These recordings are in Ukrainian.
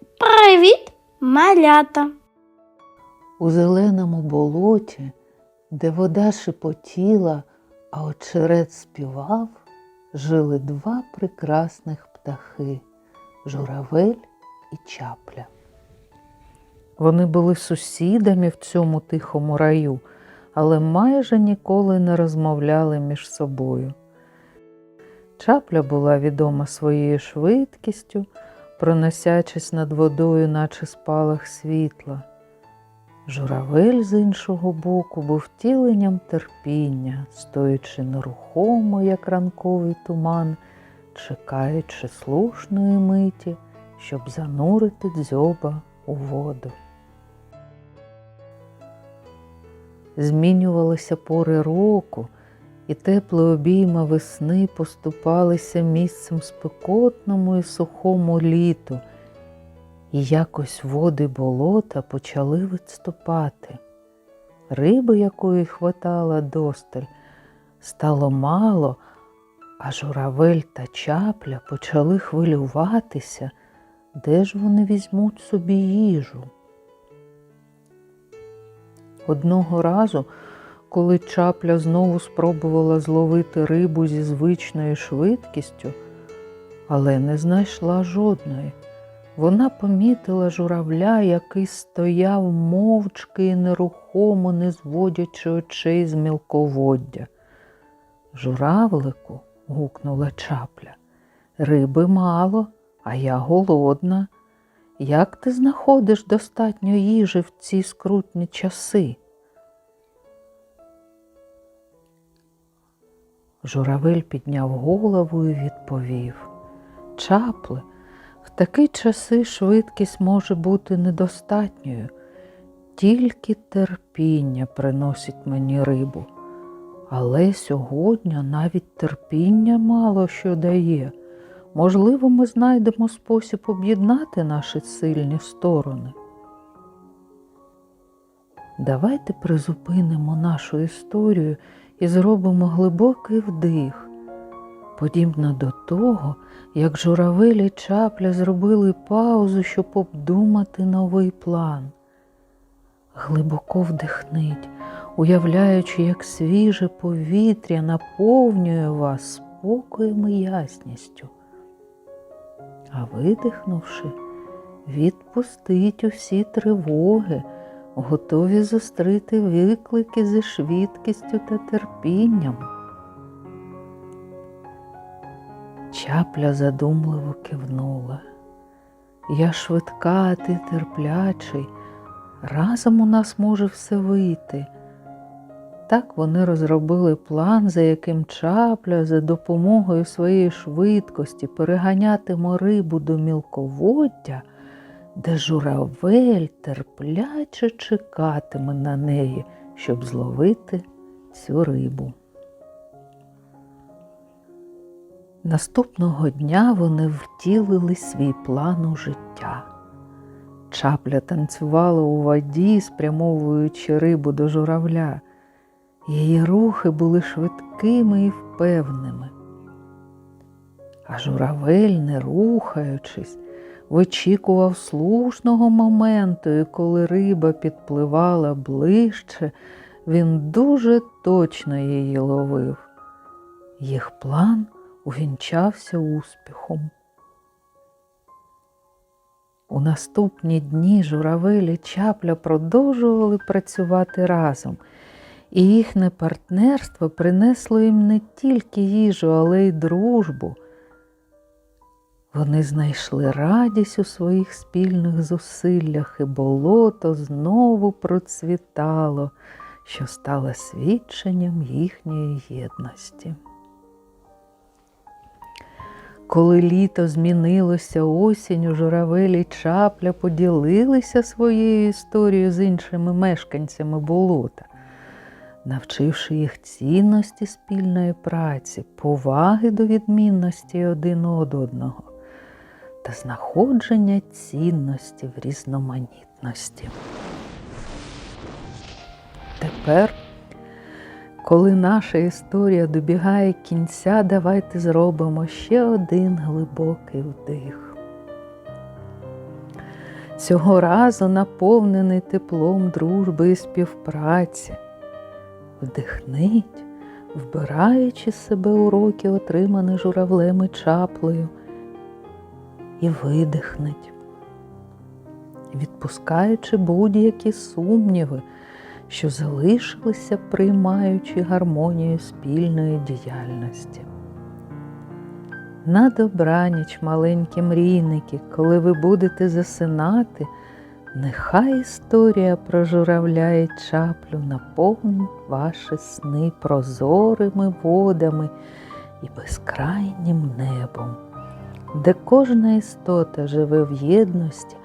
Привіт, малята! У зеленому болоті, де вода шепотіла, а очерет співав, жили два прекрасних птахи журавель і чапля. Вони були сусідами в цьому тихому раю, але майже ніколи не розмовляли між собою. Чапля була відома своєю швидкістю, проносячись над водою, наче спалах світла. Журавель з іншого боку був втіленням терпіння, стоячи нерухомо, як ранковий туман, чекаючи слушної миті, щоб занурити дзьоба у воду. Змінювалися пори року, і теплі обійма весни поступалися місцем спекотному і сухому літу, і якось води болота почали відступати. Риби, якої хватало досталь, стало мало, а журавель та чапля почали хвилюватися, де ж вони візьмуть собі їжу. Одного разу, коли чапля знову спробувала зловити рибу зі звичною швидкістю, але не знайшла жодної. Вона помітила журавля, який стояв мовчки і нерухомо, не зводячи очей з мілководдя. Журавлику, гукнула чапля, риби мало, а я голодна. Як ти знаходиш достатньо їжі в ці скрутні часи? Журавель підняв голову і відповів Чапле, в такі часи швидкість може бути недостатньою, тільки терпіння приносить мені рибу. Але сьогодні навіть терпіння мало що дає. Можливо, ми знайдемо спосіб об'єднати наші сильні сторони. Давайте призупинимо нашу історію і зробимо глибокий вдих, подібно до того, як журавель і чапля зробили паузу, щоб обдумати новий план. Глибоко вдихніть, уявляючи, як свіже повітря наповнює вас спокоєм і ясністю. А видихнувши, відпустіть усі тривоги, готові зустріти виклики зі швидкістю та терпінням. Чапля задумливо кивнула. Я швидка, а ти терплячий. Разом у нас може все вийти. Так вони розробили план, за яким чапля за допомогою своєї швидкості переганятиме рибу до мілководдя, де журавель терпляче чекатиме на неї, щоб зловити цю рибу. Наступного дня вони втілили свій план у життя. Чапля танцювала у воді, спрямовуючи рибу до журавля. Її рухи були швидкими і впевненими. А журавель, не рухаючись, вичікував слушного моменту, і коли риба підпливала ближче, він дуже точно її ловив. Їх план увінчався успіхом. У наступні дні журавель і чапля продовжували працювати разом, і їхнє партнерство принесло їм не тільки їжу, але й дружбу. Вони знайшли радість у своїх спільних зусиллях, і болото знову процвітало, що стало свідченням їхньої єдності. Коли літо змінилося осінню, журавель і чапля поділилися своєю історією з іншими мешканцями болота, навчивши їх цінності спільної праці, поваги до відмінності один од одного та знаходження цінності в різноманітності. Тепер коли наша історія добігає кінця, давайте зробимо ще один глибокий вдих. цього разу наповнений теплом дружби і співпраці. Вдихніть, вбираючи себе уроки, отримані журавлем і чаплею, і видихніть, відпускаючи будь-які сумніви, що залишилися, приймаючи гармонію спільної діяльності. На добраніч, маленькі мрійники, коли ви будете засинати, нехай історія про журавля і чаплю наповнить ваші сни прозорими водами і безкрайнім небом, де кожна істота живе в єдності,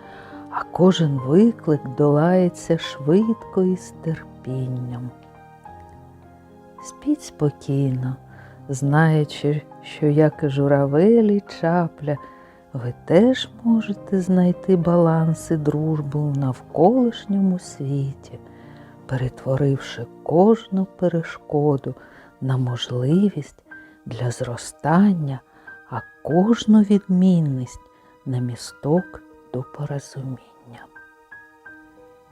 а кожен виклик долається швидко і з терпінням. Спіть спокійно, знаючи, що як і журавель і чапля, ви теж можете знайти баланс і дружбу в навколишньому світі, перетворивши кожну перешкоду на можливість для зростання, кожну відмінність на місток до порозуміння.